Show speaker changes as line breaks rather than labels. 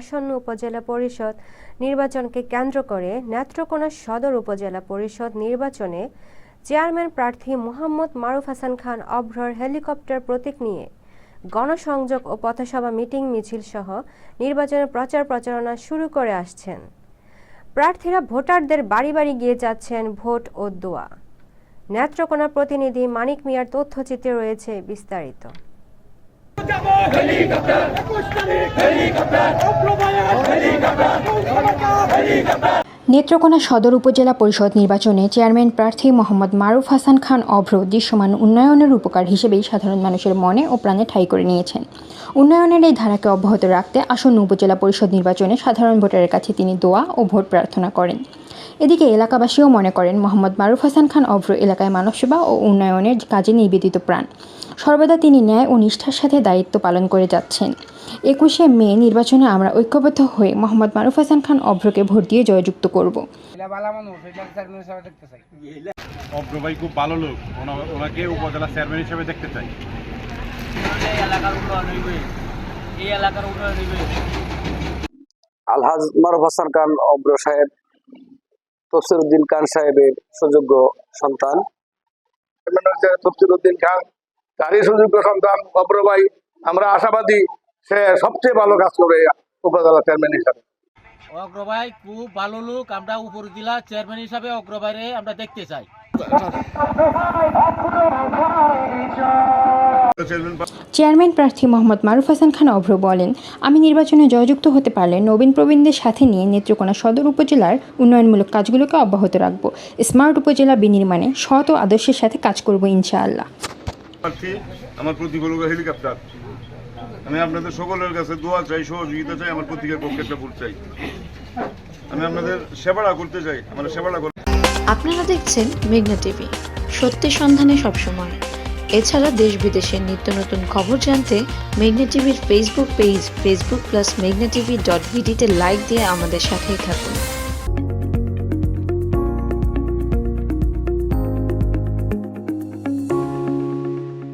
আসন্ন উপজেলা পরিষদ নির্বাচনকে কেন্দ্র করে নেত্রকোনা সদর উপজেলা পরিষদ নির্বাচনে চেয়ারম্যান প্রার্থী মোহাম্মদ মারুফ হাসান খান অভ্রর হেলিকপ্টার প্রতীক নিয়ে গণসংযোগ ও পথসভা মিটিং মিছিল সহ নির্বাচনের প্রচার প্রচারণা শুরু করে আসছেন। প্রার্থীরা ভোটারদের বাড়ি বাড়ি গিয়ে যাচ্ছেন ভোট ও দোয়া। নেত্রকোনা প্রতিনিধি মানিক মিয়ার তথ্যচিত্রে রয়েছে বিস্তারিত।
নেত্রকোনা সদর উপজেলা পরিষদ নির্বাচনে চেয়ারম্যান প্রার্থী মোহাম্মদ মারুফ হাসান খান অভ্র দৃশ্যমান উন্নয়নের উপকার হিসেবেই সাধারণ মানুষের মনে ও প্রাণে ঠাঁই করে নিয়েছেন। উন্নয়নের এই ধারাকে অব্যাহত রাখতে আসন্ন উপজেলা পরিষদ নির্বাচনে সাধারণ ভোটারের কাছে তিনি দোয়া ও ভোট প্রার্থনা করেন। এদিকে এলাকাবাসীও মনে করেন, মোহাম্মদ মারুফ হাসান খান অভ্র এলাকায় মানবসেবা ও উন্নয়নের কাজে নিবেদিত প্রাণ। সর্বদা তিনি ন্যায় ও নিষ্ঠার সাথে দায়িত্ব পালন করে যাচ্ছেন। একুশে মে নির্বাচনে আমরা ঐক্যবদ্ধ হয়ে মোহাম্মদ মারুফ হাসান খান অভ্রকে ভোট দিয়ে জয়যুক্ত করব।
এটা ভালো মানুষ এটা চেয়ারম্যান হিসাবে দেখতে চাই
অভ্র ভাই খুব ভালো লোক। ওনাকে উপজেলা চেয়ারম্যান হিসেবে দেখতে চাই।
এই এলাকার উন্নয়ন হইবে এই এলাকার উন্নয়ন হইবে
আলহাজ মারুফ হাসান খান অব্র সাহেব তফসিরুদ্দিন খান সাহেবের সুযোগ্য সন্তান।
হচ্ছে তফসিরুদ্দিন খান তারই সুযোগ্য সন্তান অব্র ভাই। আমরা আশাবাদী সে সবচেয়ে ভালো কাজ করবে উপজেলা চেয়ারম্যান হিসাবে।
অগ্রভাই খুব ভালো লোক। আমরা উপর জেলা চেয়ারম্যান হিসাবে অগ্রভাইরে আমরা দেখতে চাই।
চেয়ারম্যান প্রার্থী মোহাম্মদ মারুফ হাসান খান অভ্র বলেন আমি নির্বাচনে জয়যুক্ত হতে পারলে নবীন প্রবীণদের সাথে নিয়ে নেত্রকোনা সদর উপজেলার উন্নয়নমূলক কাজগুলোকে অব্যাহত রাখব। স্মার্ট উপজেলা বিনির্মাণে সৎ ও আদর্শের সাথে কাজ করব ইনশাআল্লাহ।
আমার প্রতিফলক হেলিকপ্টার। আমি আপনাদের সকলের কাছে দোয়া চাই, সহযোগিতা চাই, আমার প্রতীকের পক্ষে একটা ভোট চাই। আমি আপনাদের সেবাটা করতে চাই, আমার সেবাটা করতে
আপনারা দেখছেন মেঘনা টিভি। সত্যের সন্ধানে সবসময়। এছাড়া দেশ বিদেশের নিত্য নতুন খবর জানতে মেঘনা টিভির ফেসবুক পেজ ফেসবুক প্লাস মেঘনা টিভি ডট ভিডিতে লাইক দিয়ে আমাদের সাথেই থাকুন।